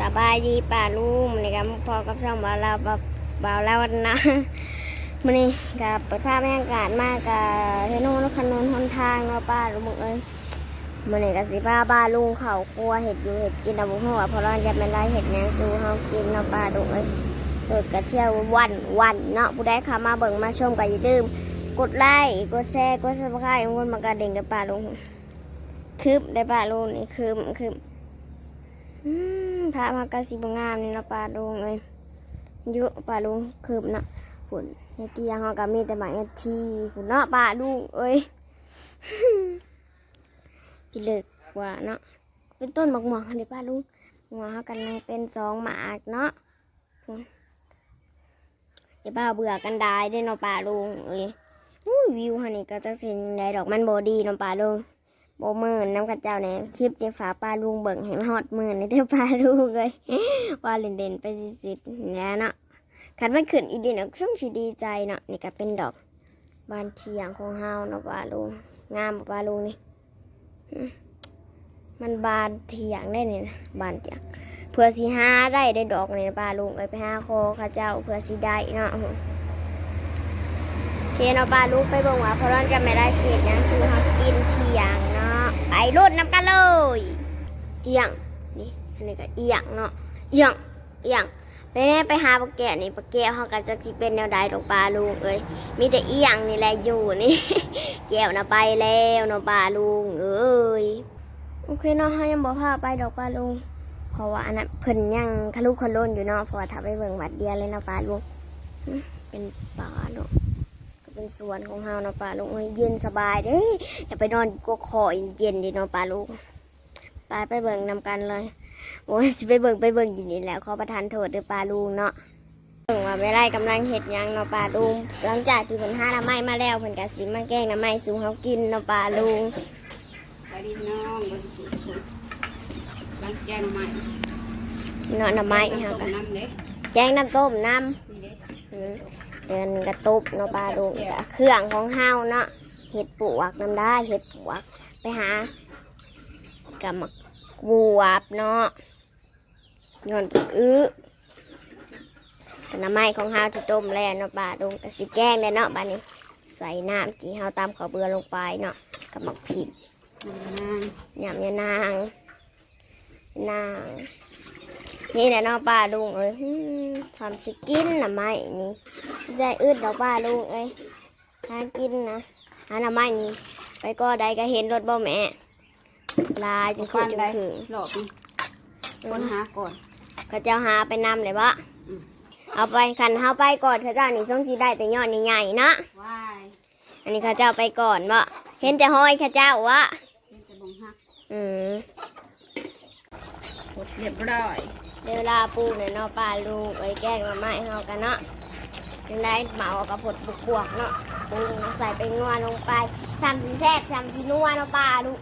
สบายดีป่าลุงนี่ครับพอกับช่องบ่าวเราบ่าวบ่าวเราวันนะมันนี่กับเปิดภาพบรรยากาศมากกับเทโน่นขนนหนทางเนาะป้าลุงเอ้ยมันนี่กับสิป้าบ้าลุงเขากลัวเห็ดอยู่เห็ดกินเอาบุหัวเพราะเราจะเป็นไรเห็ดแหนงซูเฮากินเนาะป้าลุงเอ้ยโดดกระเที่ยววันวันเนาะผู้ใดเข้ามาเบิ่งมาชมก็อย่าลืมกดไลค์กดแชร์กดซับสไครต์มันมากระดิ่งกับป้าลุงคืบได้ป้าลุงนี่คืบคืบอืม พระมากระสิบงามนี่เนาปลาลุงเอ้ยยอะปลาลุงคืบนะฝุ่นในเตียงเขาก็มีแต่หมายทีฝุ่นเนาะปลาลุงเอ้ยกิเลิกว่าเนาะเป็นต้นหมากหมอกอันนี้ปาลุงหัวเขากันยังเป็นสองหมากเนาะฝุ่นอย่าบ้าเบื่อกันได้เด้เนาะปลาลุงเอ้ยวิวฮันนี่ก็จะสินได้ดอกมันโบดีเนาะปลาลุง บหมื่นน้ำกัดเจ้าเนี่ยคลิปในฝาปลาลุงเบิ่งเห็นฮอดหมื่นในเท่าปลาลุงเลยว่าเล่นเด่นๆไปสิๆแล้เนาะขันมันขึ้นอีเดียวช่วงชีดีใจเนาะนี่ก็เป็นดอกบานเทียงของเฮาเนาะปลาลุงงามปลาลุงนี่มันบานเทียงได้เนี่นะบานเทียงเพื่อสีห้าได้ได้ดอกนี่นปลาลุงเอ้ยไปหาโคข้าเจ้าเพื่อสีได้เนาะโอเคเนาะปลาลุงไปบ่งว่าเพราะร้อนกันไม่ได้เสียยังซื้อเฮากินเทียง รุ่นน้ำกันเลยเอียงนี่อันนี้ก็เอียงเนาะเอียงเอียงไปแน่ไปหาปลาแกะนี่ปลาแกะเขาก็จะสิเป็นแนวใดดอกปลาลุงเอ้ยมีแต่เอียงนี่แหละอยู่นี่แก้วนะไปแล้วเนาะปลาลุงเอ้ยโอเคเนาะเขายังบอกพาไปดอกปลาลุงเพราะว่าอันนั้นเพิ่นยังทะลุคล้นอยู่เนาะเพราะว่าถ้าไปเบิ่งวัดเดียวเลยเนาะปลาลุงเป็นป่าเนาะก็ เป็นสวนของเฮาเนาะป่าลุงเอ้ยเย็นสบายเด้อย่าไปนอนก็คอเย็นๆดีเนาะป่าลุงไปไปเบิ่งนำกันเลยโอ้ยสิไปเบิ่งไปเบิ่งอยู่นี่แหล้วขอประทานโทษเด้อป่าลุงเนาะเบิ่งว่าไม่ไรกำลังเฮ็ดหยังเนาะป่าลุงหลังจากที่เพิ่นหาน้ำไม้มาแล้วเพิ่นก็สิมาแกงน้ำไม้สู่เฮากินเนาะป่าลุงไปดิน้องบนสุดล้างแก้วใหม่เนาะน้ำไม้เฮาต้ก็มน้ำเด้แกงน้ำต้มน้ำนี่ เด้อืมเดินกระตุบเนาะปลาดูกะเครื่องของเฮาเนาะเห็ดปวกน้ำได้เห็ดปวกไปหากับมักบวบเนาะย้อนอื้อน้ำไม้ของเฮาที่ต้มแล้วเนาะปลาดูกะสิแกงเลยเนาะบ้านนี้ใส่น้ำที่เฮาตามข้าเบือลงไปเนาะกับมักผิดน้ำนางยำยานางนาง นี่แหละเนาะป้าลุงเอ้ยหืมทำสิกินน่ะไม้นี่ใจอึดเนาะป้าลุงเอ้ยหากินนะหาหน่อไม้นี่ไปก็ได้ก็เห็นรถบ่แม่ลายจังควัคือนจังได้คือหลอกคนหาก่อนเขาเจ้าหาไปนำเลยบ่อืมเอาไปคันเฮาไปก่อนเขาเจ้านี่ส่งสิได้แต่ยอดใหญ่ๆเนาะว้ายอันนี้เขาเจ้าไปก่อนบ่เห็นจะห้อยเขาเจ้าวะเป็นจะบงหักอืมหมดเรียบร้อย เดี๋ยวลาปูเนี่ยเนาะป้าลุงไว้แกล้งมาไม้เฮากันเนาะยังได้เหมากับผดบุกบวกเนาะปรุงใส่ไปนัวลงไปสามสีแซ่บสามสีนัวเนาะป้าลุง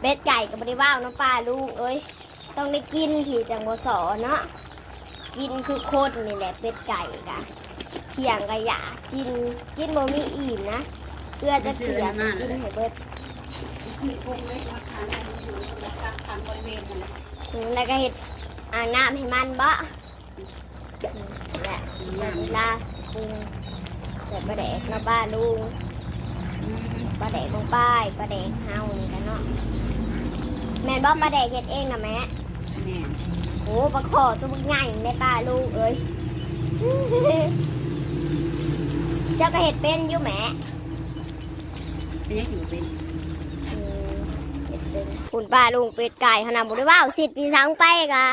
เบ็ดไก่กับบริว่าวเนาะป้าลุงเอ้ยต้องได้กินผีจังบสอเนาะกินคือโคตรนี่แหละเป็ดไก่กะเที่ยงกะยากินกินบ่มีอิ่มนะเพื่อจะเสียกินให้เบิด ซื้อกุ้งเล็กมาทานกันอยู่ตักทางบริเวณนั่นแหละอืมแล้วก็เห็ดอ่างน้ำให้มันบ่อืมและเวลาปรุงใส่ปลาแดกเนาะป้าลุงอืมปลาแดกลงไปปลาแดกเฮานี่กันเนาะแม่นบ่ปลาแดกเห็ดเองนะแม่แน่โอ้ปลาขอตัวบักใหญ่ในป้าลุงเอ้ย เจ้าก็เห็ดเป็นอยู่แหม่เป็นยังอยู่เป็นอืมเห็ดเป็น คุณป้าลุงเป็ดไก่ขนาดบุได้ว่าสิปีสังไปกะ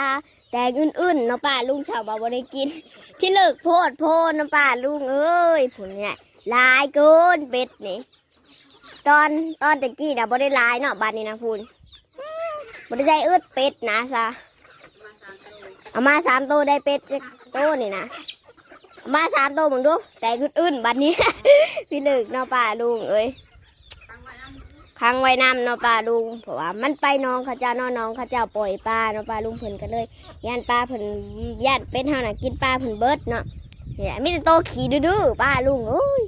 แต่อื่นๆเนาะป้าลุงชาวบ้านบ่ได้กินพี่เลิกโพดโพดน้ำป่าลุงเอ้ยผุนเนี่ยลายเกินเป็ดนี่ตอนตอนตะกี้น่ะบ่ได้ลายเนาะบ้านนี้นะพูนบ่ได้ได้เอื้ดเป็ดนะซะเอามาสามตัวได้เป็ดจักตัวนี่นะมาสามตัวมึงดู แต่อื่นๆบัดนี้ พี่เลิกเนาะป่าลุงเอ้ย ค้างไว้น้ำเนาะป่าลุงเพราะว่ามันไปน้องเขาเจ้าเนาะน้องเขาเจ้าปล่อยปลาเนาะป่าลุงเพิ่นกันเลยย่านปลาเพิ่นย่านเป็ดเฮาน่ะกินปลาเพิ่นเบิดเนาะเนี่ยมีแต่โตวขี้ดื้อๆปลาลุงโอ้ย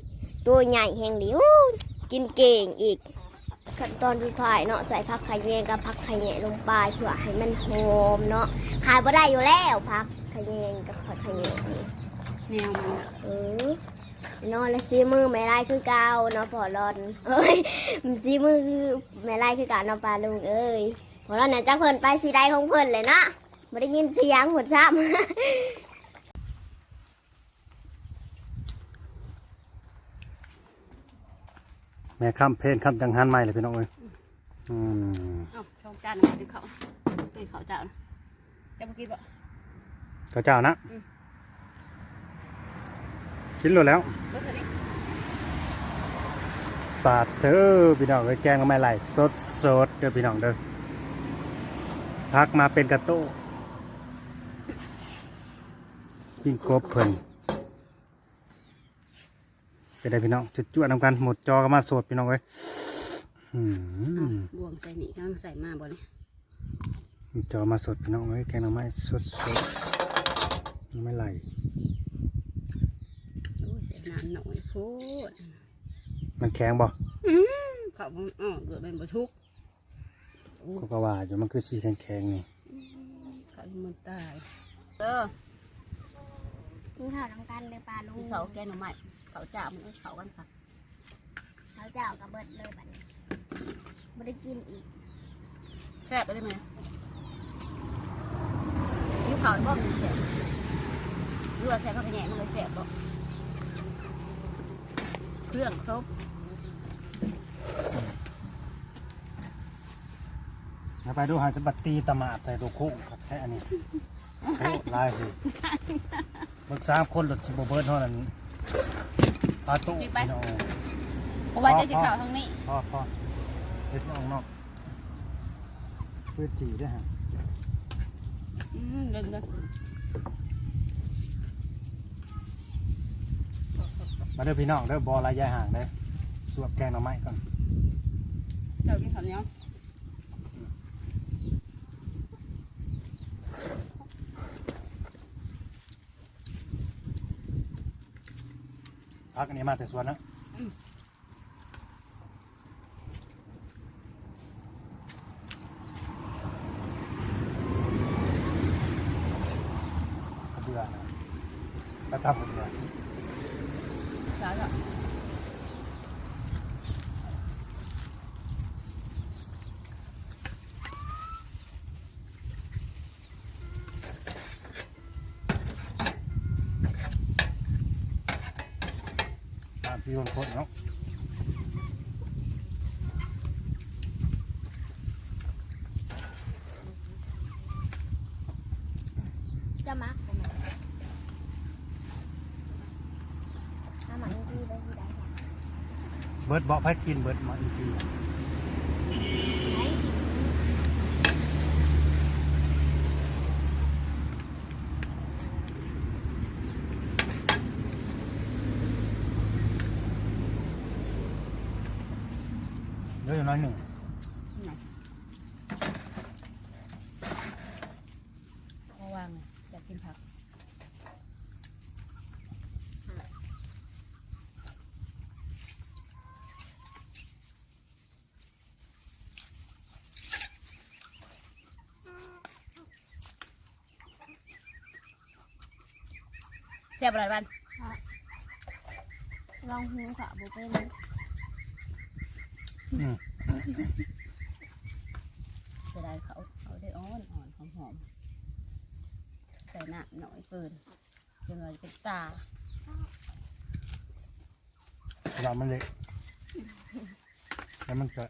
ตัวใหญ่แฮงดีโอ้ยกินเก่งอีก ขั้นตอนที่ขายเนาะใส่ผักขะแยงกับผักขะแยงลงไปเพื่อให้มันหอมเนาะขายบ่ได้อยู่แล้วผักขะแยงกับผักขะแยงนี่แนวมันเออ นอนและซีมือแม่ไล่คือเก่าเนาะพอรอนเอ้ยซีมือคือแม่ไล่คือเก่าเนาะปลาลุงเอ้ยพอรอนเนี่ยจักเพิ่นไปสีใดของเพิ่นเลยเนาะไม่ได้ยินเสียงหัวซ้ำแม่คำเพนคำจังหันใหม่เลยพี่น้องเอ้ยอืมเอ้าช่องจานมาตีเขาตีเขาเจ้านะจะมากินบ่ข้าวเจ้านะอืม กินหมดแล้วเบิดเท่านี้ปาดเธอพี่น้องเอ้ยแกงก็ไม่ไหลสดสดๆเด้อพี่น้องเด้อพักมาเป็นกระโต้ปิ้งกบเพิ่นเป็นไดพี่น้องจุดจวดนำกันหมดจอก็มาสดพี่น้องเอ้ยอืมบวงใส่นี่ก็ใส่มาบ่เนี่ยหมดจอมาสดพี่น้องเอ้ยแกงหน่อไม้สดสดๆไม่ไหล โอ้ยใส่น้ำหน่อยพูดมันแข็งบ่เขาบ่อ๋อเกิดเป็นบ่ทุกข์ก็ก็ว่าอยู่มันคือสีแข็งๆนี่เขามันตายเออกินข้าวน้ำกันเลยปลาลุงเขาแกงหน่อไม้เขาเจ้ามันเอาเขากันค่ะเขาจะเอากระเบิดเลยบัดนี้ไม่ได้กินอีกแซ่บไปได้ไหมยิ้วเขาบ่มีแซ่บรัวใส่เข้าไปแหน่มันเลยแซ่บบ่ เครื่องครบเอาไปดูหาจะบัตตีตะหมาดใส่ตัวโค้งครับแค่อันนี้โอ้ลายสิมึกสามคนหลุดสิบเบิร์ดเท่านั้นปลาตุ้พี่น้องเพราะว่าจะสิเข่าทางนี้พ่อพ่อเอสออกนอกพื้นที่ด้วยฮะอืมเดินเดิน มาเด้อพี่น้องเด้อบอลายยายห่างเด้อสวบแกงหน่อไม้ก่อนเจ้ากินข้าวเหนียวพักอันนี้มาแต่สวนนะเบื่อนะแล้วทำเบื่อจ้าจ้ะตามที่คนโคตรเนาะจะมักผมถ้าหมักที่ได้ที่ได้ค่ะ เบิร์ดบอกให้กินเบิดมาอีกทีเดี๋ยวอย่างน้อยหนึ่ง เขาวางเลยอยากกินผัก แซ่บอะไรบ้านลองหูค่ะบุเป็นอืมจะได้เขาเขาได้อ่อนอ่อนหอมหอมๆใส่น้ำหน่อยเกินจนเราเป็นตาเวลามันเละแล้วมันจะ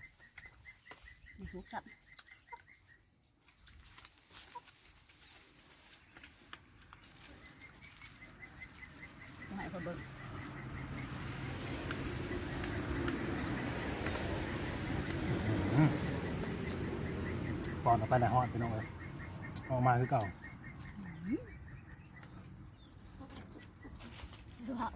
ไม่ทุกสับต้อง ให้คนเบิ่งก่อนออกไปในห้องพี่น้องเลยออกมาคือเก่า ดูเขา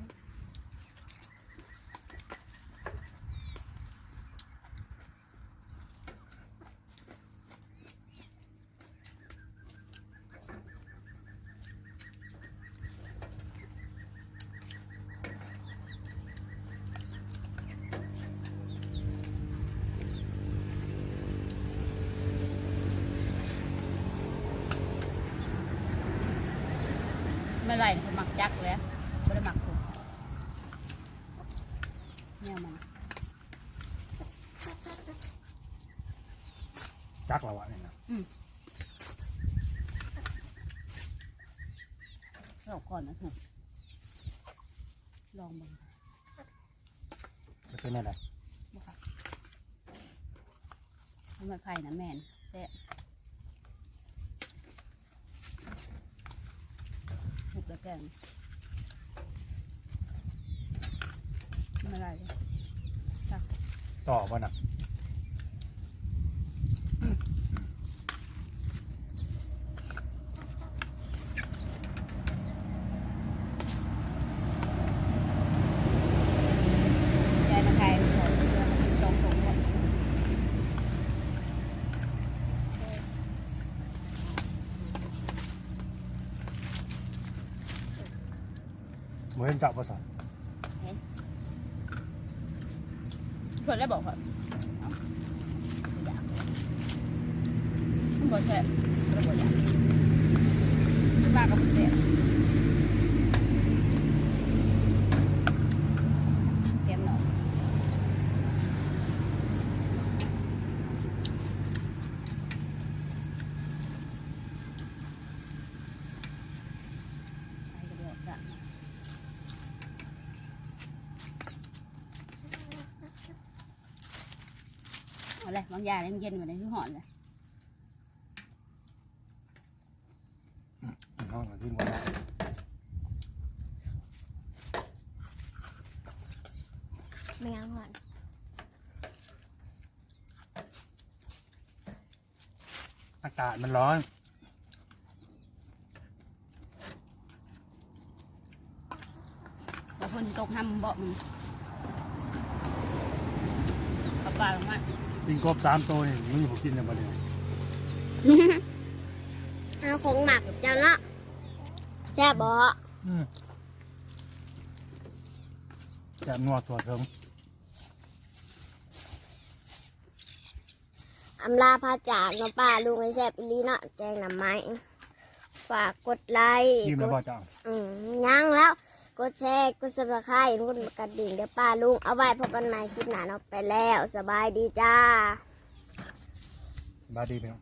ไม่ไรเขาหมักจักเลยไม่ได้หมักสุกเนี่ยมันจักเราอะนี่นะเราก่อนนะถูกลองมึงจะเป็นอะไรทำไมไผ่นะแม่นแซ่บถู กันไม่ไรเลยต่อป่ะนะ ยายมาไทยขอเรือมาเป็นสองถุงก่อน เห็นจับภาษาเพื่อนได้บอกว่าอยากมันบอกแซ่บมันบอกอยากขึ้นมากับแซ่บเตรียมหน่อยไปกันเดี๋ยวจ้ะ เอาเลยบางอย่างเย็นๆมาเลยคือหอนเลยห้องขึ้นวันละไม่ยังก่อนอากาศมันร้อนบางคนตกห้ำเบาะมันเอาปลาลงมา ปิงกบสามตัวนี่มันอยู่ผมกินเลยมาเลยเอาคงหมักเจ้าเนาะแซ่บบ่อืมจะนวดตัวเถิงอำลาพาจากเนาะป้าลุงไอ้แซ่บอีหลีเนาะแกงหน่อไม้ฝากกดไลค์ยิ้มกแล้วดบ่จ้าอืมยังแล้ว กดแชร์กดซับสไครต์กดกระดิ่งเดี๋ยวป้าลุงเอาไว้พบกันใหม่คลิปหน้าเนาะไปแล้ว สบายดีจ้า บายดีพี่น้อง